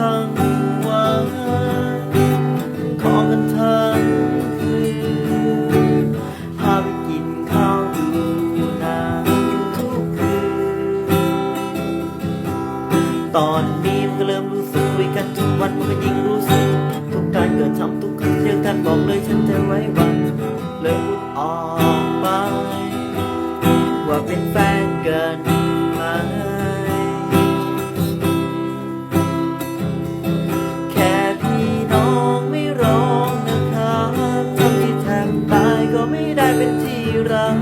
ทั้งวันขอกันทั้งคืนพาไปกินข้าวดูหนางทุกคืนตอนนี้มันก็เริ่มรู้สึกคุยกันทุกวันมันก็ยิ ไม่ได้เป็นที่รัก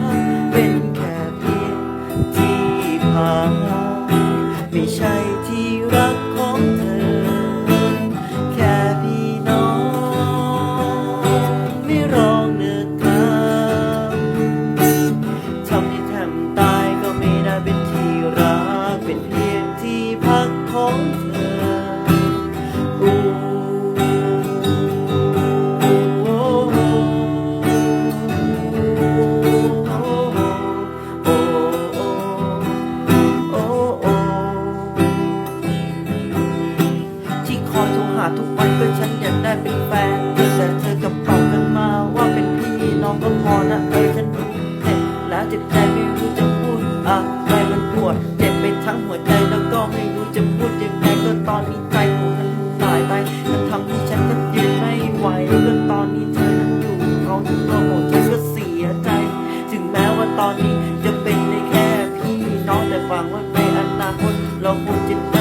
เป็นแค่เพียงที่พักไม่ใช่ที่รักของเธอ แค่พี่น้อง ไม่ร้องนะครับทำที่แทบตายก็ไม่ได้เป็นที่รัก เป็นเพียงที่พักของเธอาทุกวันก็ฉันอยากได้เป็นแฟน แต่เธอกับเป่ากันมาว่าเป็นพี่น้องก็พอนะเออฉันรู้เจ็บแล้วเจ็บใจไม่รู้จะพูดอะไรมันปวดเจ็บไปทั้งหัวใจแล้วก็ไม่รู้จะพูดยังไงก็ตอนนี้ใจของฉันตายไปมันทำให้ฉันก็ยืนไม่ไหวก็ตอนนี้เธอนั้นอยู่เขาอยู่โลกของฉันก็เสียใจ ถึงแม้ว่าตอนนี้จะเป็นได้แค่พี่น้องแต่ฟังว่าในอนาคตเราคงจะ